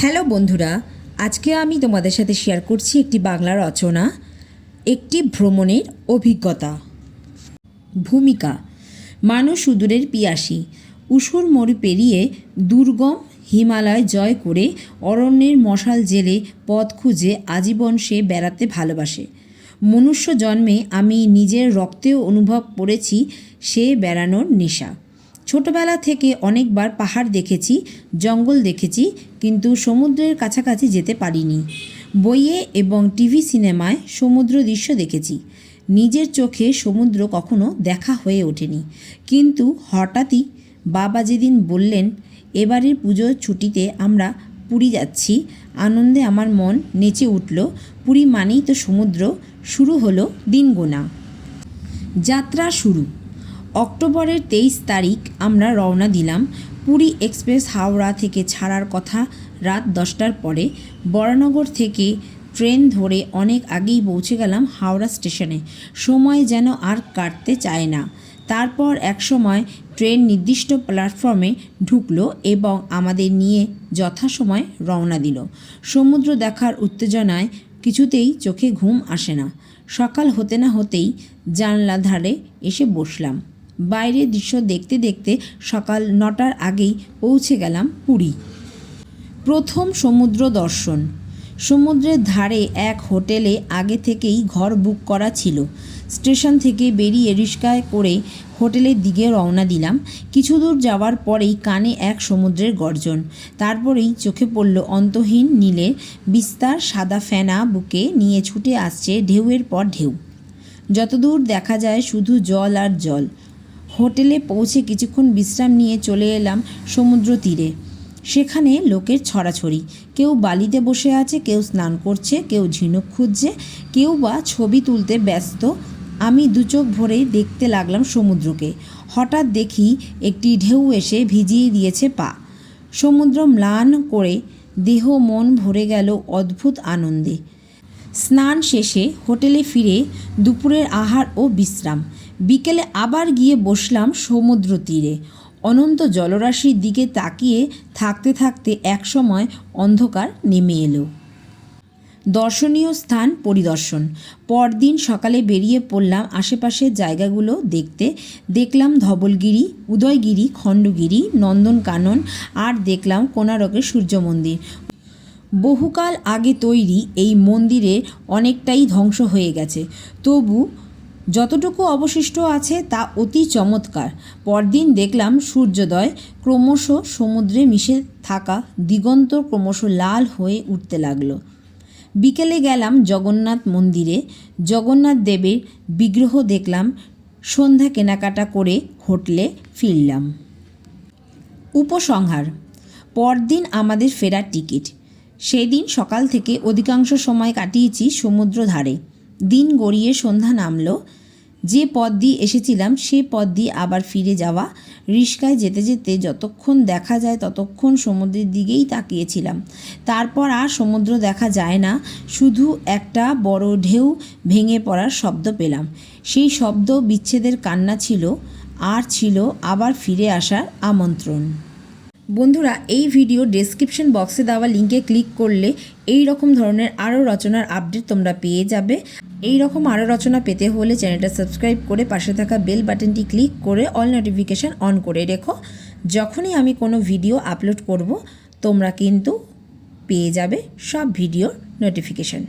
Hello বন্ধুরা, আজকে আমি তোমাদের সাথে শেয়ার করছি একটি বাংলা রচনা, একটি ভ্রমণের অভিজ্ঞতা। ভূমিকা, মানুষ সুদূরের পিয়াসী, উসুর মরু পেরিয়ে দুর্গম হিমালয় জয় করে অরণ্যের মশাল জেলে পথ খুঁজে আজীবন সে বেড়াতে ভালোবাসে। মনুষ্য জন্মে আমি নিজের রক্তেও অনুভব করেছি সে বেড়ানোর নেশা। ছোটবেলা থেকে অনেকবার পাহাড় দেখেছি, জঙ্গল দেখেছি, কিন্তু সমুদ্রের কাছাকাছি যেতে পারিনি। বইয়ে এবং টিভি সিনেমায় সমুদ্র দৃশ্য দেখেছি। নিজের চোখে সমুদ্র কখনো দেখা হয়ে ওঠেনি। কিন্তু হঠাৎই বাবা যেদিন বললেন, এবারের পুজোর ছুটিতে আমরা পুরী যাচ্ছি, আনন্দে আমার মন নেচে উঠল, পুরী মানেই তো সমুদ্র, শুরু হলো দিন গোনা যাত্রা শুরু। অক্টোবরের তেইশ তারিখ আমরা রওনা দিলাম পুরী এক্সপ্রেস হাওড়া থেকে ছাড়ার কথা রাত দশটার পরে। বরানগর থেকে ট্রেন ধরে অনেক আগেই পৌঁছে গেলাম হাওড়া স্টেশনে। সময় যেন আর কাটতে চায় না। তারপর একসময় ট্রেন নির্দিষ্ট প্ল্যাটফর্মে ঢুকলো এবং আমাদের নিয়ে যথাসময় রওনা দিল। সমুদ্র দেখার উত্তেজনায় কিছুতেই চোখে ঘুম আসে না। সকাল হতে না হতেই জানলা ধারে এসে বসলাম। বাইরের দৃশ্য দেখতে দেখতে সকাল নটার আগেই পৌঁছে গেলাম পুরী। প্রথম সমুদ্র দর্শন। সমুদ্রের ধারে এক হোটেলে আগে থেকেই ঘর বুক করা ছিল। স্টেশন থেকে বেরিয়ে রিস্কায় করে হোটেলের দিকে রওনা দিলাম। কিছু দূর যাওয়ার পরেই কানে এক সমুদ্রের গর্জন। তারপরেই চোখে পড়ল অন্তহীন নীলের বিস্তার সাদা ফেনা বুকে নিয়ে ছুটে আসছে ঢেউয়ের পর ঢেউ। যতদূর দেখা যায় শুধু জল আর জল। হোটেলে পৌঁছে কিছুক্ষণ বিশ্রাম নিয়ে চলে এলাম সমুদ্র তীরে। সেখানে লোকের ছড়াছড়ি। কেউ বালিতে বসে আছে, কেউ স্নান করছে, কেউ ঝিনুক খুঁজছে, কেউ বা ছবি তুলতে ব্যস্ত। আমি দু চোখ ভরেই দেখতে লাগলাম সমুদ্রকে। হঠাৎ দেখি একটি ঢেউ এসে ভিজিয়ে দিয়েছে পা। সমুদ্র ম্লান করে দেহ মন ভরে গেল অদ্ভুত আনন্দে। স্নান শেষে হোটেলে ফিরে দুপুরের আহার ও বিশ্রাম। বিকেলে আবার গিয়ে বসলাম সমুদ্র তীরে। অনন্ত জলরাশির দিকে তাকিয়ে থাকতে থাকতে একসময় অন্ধকার নেমে এলো। দর্শনীয় স্থান পরিদর্শন। পরদিন সকালে বেরিয়ে পড়লাম আশেপাশের জায়গাগুলো দেখতে। দেখলাম ধবলগিরি, উদয়গিরি, খণ্ডগিরি, নন্দনকানন আর দেখলাম কোনারকের সূর্য মন্দির বহুকাল আগে তৈরি এই মন্দিরে অনেকটাই ধ্বংস হয়ে গেছে। তবু যতটুকু অবশিষ্ট আছে তা অতি চমৎকার। পরদিন দেখলাম সূর্যোদয় ক্রমশ সমুদ্রে মিশে থাকা দিগন্ত ক্রমশ লাল হয়ে উঠতে লাগল। বিকেলে গেলাম জগন্নাথ মন্দিরে। জগন্নাথ দেবের বিগ্রহ দেখলাম। সন্ধ্যা কেনাকাটা করে হোটেলে ফিরলাম। উপসংহার, পরদিন আমাদের ফেরার টিকিট। সেদিন সকাল থেকে অধিকাংশ সময় কাটিয়েছি সমুদ্র ধারে দিন গড়িয়ে সন্ধ্যা নামল। যে পথ দিয়ে এসেছিলাম, সে পথ দিয়ে আবার ফিরে যাওয়া। রিস্কায় যেতে যেতে যতক্ষণ দেখা যায় ততক্ষণ সমুদ্রের দিকেই তাকিয়েছিলাম। তারপর আর সমুদ্র দেখা যায় না, শুধু একটা বড় ঢেউ ভেঙে পড়ার শব্দ পেলাম। সেই শব্দ বিচ্ছেদের কান্না ছিল, আর ছিল আবার ফিরে আসার আমন্ত্রণ। বন্ধুরা, এই ভিডিও ডেসক্রিপশন বক্সে দেওয়া লিঙ্কে ক্লিক করলে এই রকম ধরনের আরও রচনার আপডেট তোমরা পেয়ে যাবে। এই রকম আরও রচনা পেতে হলে চ্যানেলটা সাবস্ক্রাইব করে পাশে থাকা বেল বাটনটি ক্লিক করে অল নোটিফিকেশান অন করে রেখো। যখনই আমি কোনো ভিডিও আপলোড করব, তোমরা কিন্তু পেয়ে যাবে সব ভিডিওর নোটিফিকেশান